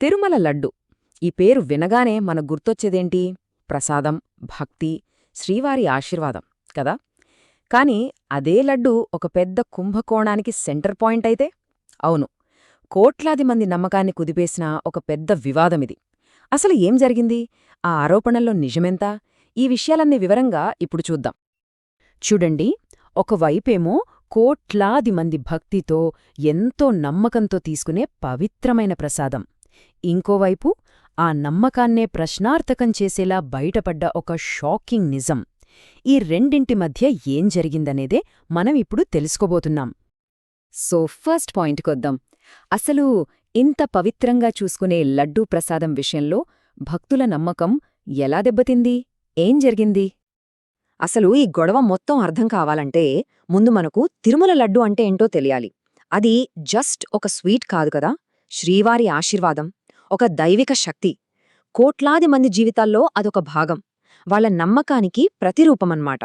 తిరుమల లడ్డు. ఈ పేరు వినగానే మన గుర్తొచ్చేదేంటి? ప్రసాదం భక్తి శ్రీవారి ఆశీర్వాదం కదా? కాని అదే లడ్డు ఒక పెద్ద కుంభకోణానికి సెంటర్ పాయింట్ అయితే? అవును. కోట్లాది మంది నమ్మకాన్ని కుదిపేసిన ఒక పెద్ద వివాదమిది. అసలు ఏం జరిగింది? ఆ ఆరోపణల్లో నిజమెంత? ఈ విషయాలన్నీ వివరంగా ఇప్పుడు చూద్దాం. చూడండి ఒకవైపేమో కోట్లాది మంది భక్తితో ఎంతో నమ్మకంతో తీసుకునే పవిత్రమైన ప్రసాదం. ఇంకోవైపు ఆ నమ్మకాన్నే ప్రశ్నార్థకం చేసేలా బయటపడ్డ ఒక షాకింగ్ నిజం. ఈ రెండింటి మధ్య ఏం జరిగిందనేదే మనం ఇప్పుడు తెలుసుకోబోతున్నాం. సో ఫస్ట్ పాయింట్కొద్దాం. అసలు ఇంత పవిత్రంగా చూసుకునే లడ్డూ ప్రసాదం విషయంలో భక్తుల నమ్మకం ఎలా దెబ్బతింది? ఏం జరిగింది? అసలు ఈ గొడవ మొత్తం అర్థం కావాలంటే ముందు మనకు తిరుమల లడ్డు అంటే ఏంటో తెలియాలి. అది జస్ట్ ఒక స్వీట్ కాదు కదా? శ్రీవారి ఆశీర్వాదం ఒక దైవిక శక్తి. కోట్లాది మంది జీవితాల్లో అదొక భాగం. వాళ్ళ నమ్మకానికి ప్రతిరూపమన్మాట.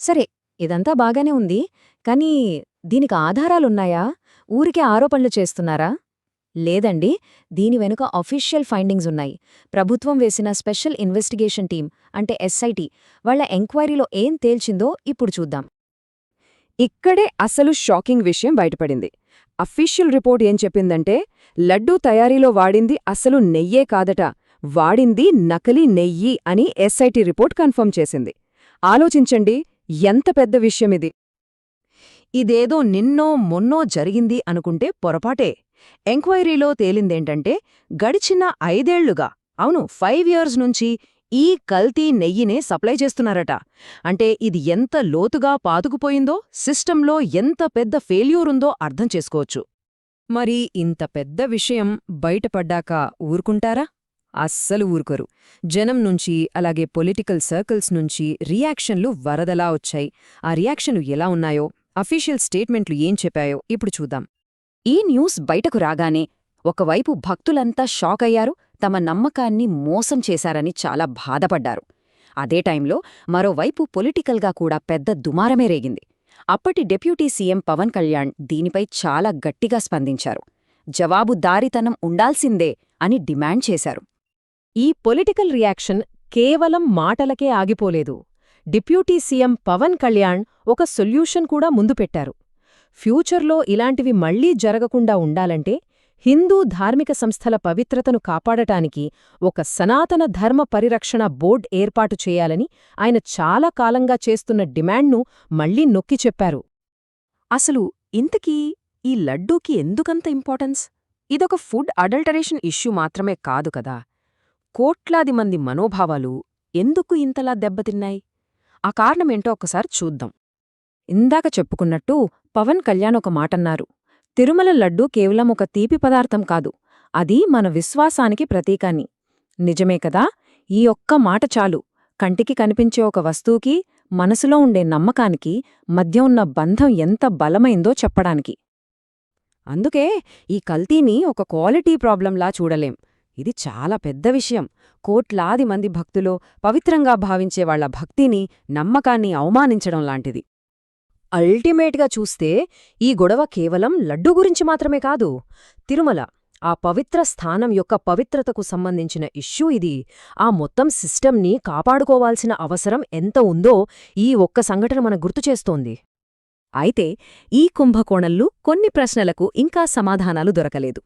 సరే ఇదంతా బాగానే ఉంది. కానీ దీనికి ఆధారాలున్నాయా? ఊరికే ఆరోపణలు చేస్తున్నారా? లేదండి. దీని వెనుక అఫీషియల్ ఫైండింగ్స్ ఉన్నాయి. ప్రభుత్వం వేసిన స్పెషల్ ఇన్వెస్టిగేషన్ టీం అంటే ఎస్ఐటి వాళ్ళ ఎంక్వైరీలో ఏం తేల్చిందో ఇప్పుడు చూద్దాం. ఇక్కడే అసలు షాకింగ్ విషయం బయటపడింది. అఫీషియల్ రిపోర్ట్ ఏం చెప్పిందంటే లడ్డూ తయారీలో వాడింది అసలు నెయ్యే కాదట వాడింది నకలీ నెయ్యి అని ఎస్ఐటి రిపోర్ట్ కన్ఫర్మ్ చేసింది. ఆలోచించండి ఎంత పెద్ద విషయమిది ఇదేదో నిన్నో మొన్నో జరిగింది అనుకుంటే పొరపాటే. ఎంక్వైరీలో తేలిందేంటంటే గడిచిన ఐదేళ్ళుగా అవును ఫైవ్ ఇయర్స్ నుంచి ఈ కల్తీ నెయ్యినే సప్లై చేస్తున్నారట. అంటే ఇది ఎంత లోతుగా పాతుకుపోయిందో సిస్టంలో ఎంత పెద్ద ఫెయిల్యూరుందో అర్థం చేసుకోవచ్చు. మరి ఇంత పెద్ద విషయం బయటపడ్డాక ఊరుకుంటారా? అస్సలు ఊరుకోరు. జనం నుంచి అలాగే పొలిటికల్ సర్కిల్స్ నుంచి రియాక్షన్లు వరదలా వచ్చాయి. ఆ రియాక్షన్లు ఎలా ఉన్నాయో అఫీషియల్ స్టేట్మెంట్లు ఏం చెప్పాయో ఇప్పుడు చూద్దాం. ఈ న్యూస్ బయటకు రాగానే ఒకవైపు భక్తులంతా షాక్ అయ్యారు తమ నమ్మకాన్ని మోసం చేశారని చాలా బాధపడ్డారు. అదే టైంలో మరోవైపు పొలిటికల్గా కూడా పెద్ద దుమారమే రేగింది. అప్పటి డెప్యూటీ సీఎం పవన్ కళ్యాణ్ దీనిపై చాలా గట్టిగా స్పందించారు. జవాబుదారితనం ఉండాల్సిందే అని డిమాండ్ చేశారు. ఈ పొలిటికల్ రియాక్షన్ కేవలం మాటలకే ఆగిపోలేదు. డిప్యూటీ సీఎం పవన్ కళ్యాణ్ ఒక సొల్యూషన్ కూడా ముందు పెట్టారు. ఫ్యూచర్లో ఇలాంటివి మళ్ళీ జరగకుండా ఉండాలంటే హిందూ ధార్మిక సంస్థల పవిత్రతను కాపాడటానికి ఒక సనాతన ధర్మ పరిరక్షణ బోర్డ్ ఏర్పాటు చేయాలని ఆయన చాలా కాలంగా చేస్తున్న డిమాండ్ను మళ్ళీ నొక్కి చెప్పారు. అసలు ఇంతకీ ఈ లడ్డూకి ఎందుకంత ఇంపార్టెన్స్? ఇదొక ఫుడ్ అడల్టరేషన్ ఇష్యూ మాత్రమే కాదు కదా. కోట్లాది మంది మనోభావాలు ఎందుకు ఇంతలా దెబ్బతిన్నాయి? ఆ కారణమేంటో ఒకసారి చూద్దాం. ఇందాక చెప్పుకున్నట్టు పవన్ కళ్యాణ్ ఒక మాటన్నారు. తిరుమల లడ్డూ కేవలం ఒక తీపి పదార్థం కాదు అది మన విశ్వాసానికి ప్రతీకాన్ని. నిజమే కదా? ఈ ఒక్క మాట చాలు. కంటికి కనిపించే ఒక వస్తువుకి మనసులో ఉండే నమ్మకానికి మధ్య ఉన్న బంధం ఎంత బలమైందో చెప్పడానికి. అందుకే ఈ కల్తీని ఒక క్వాలిటీ ప్రాబ్లంలా చూడలేం. ఇది చాలా పెద్ద విషయం. కోట్లాది మంది భక్తులు పవిత్రంగా భావించే వాళ్ళ భక్తిని నమ్మకాన్ని అవమానించడం లాంటిది. అల్టిమేట్గా చూస్తే ఈ గొడవ కేవలం లడ్డు గురించి మాత్రమే కాదు. తిరుమల ఆ పవిత్ర స్థానం యొక్క పవిత్రతకు సంబంధించిన ఇష్యూ ఇది. ఆ మొత్తం సిస్టమ్ని కాపాడుకోవాల్సిన అవసరం ఎంత ఉందో ఈ ఒక్క సంఘటన మన గుర్తుచేస్తోంది అయితే ఈ కుంభకోణంలో కొన్ని ప్రశ్నలకు ఇంకా సమాధానాలు దొరకలేదు.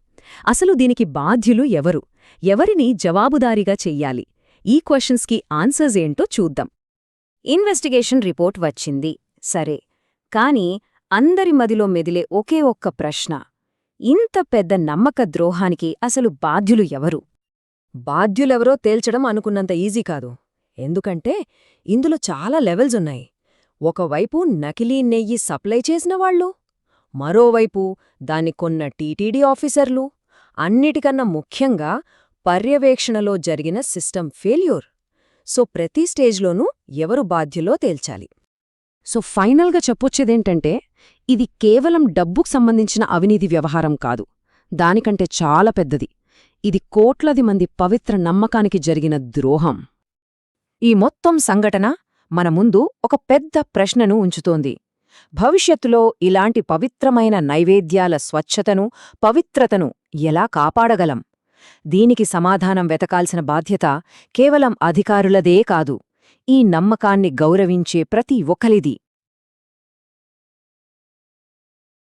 అసలు దీనికి బాధ్యులు ఎవరు? ఎవరిని జవాబుదారీగా చెయ్యాలి? ఈ క్వశ్చన్స్కి ఆన్సర్స్ ఏంటో చూద్దాం. ఇన్వెస్టిగేషన్ రిపోర్ట్ వచ్చింది. సరే కాని అందరి మదిలో మెదిలే ఒకే ఒక్క ప్రశ్న. ఇంత పెద్ద నమ్మక ద్రోహానికి అసలు బాధ్యులు ఎవరు? బాధ్యులెవరో తేల్చడం అనుకున్నంత ఈజీ కాదు. ఎందుకంటే ఇందులో చాలా లెవెల్స్ ఉన్నాయి. ఒకవైపు నకిలీ నెయ్యి సప్లై చేసిన వాళ్ళు మరోవైపు దాన్ని కొన్న టీటీడీ ఆఫీసర్లు అన్నిటికన్నా ముఖ్యంగా పర్యవేక్షణలో జరిగిన సిస్టమ్ ఫెయిల్యూర్. సో ప్రతి స్టేజ్లోనూ ఎవరు బాధ్యులో తేల్చాలి? సో ఫైనల్గా చెప్పొచ్చేదేంటంటే ఇది కేవలం డబ్బుకు సంబంధించిన అవినీతి వ్యవహారం కాదు. దానికంటే చాలా పెద్దది. ఇది కోట్లది మంది పవిత్ర నమ్మకానికి జరిగిన ద్రోహం. ఈ మొత్తం సంఘటన మన ముందు ఒక పెద్ద ప్రశ్నను ఉంచుతోంది. భవిష్యత్తులో ఇలాంటి పవిత్రమైన నైవేద్యాల స్వచ్ఛతను పవిత్రతను ఎలా కాపాడగలం? దీనికి సమాధానం వెతకాల్సిన బాధ్యత కేవలం అధికారులదే కాదు ఈ నమ్మకాన్ని గౌరవించే ప్రతి ఒక్కలిది.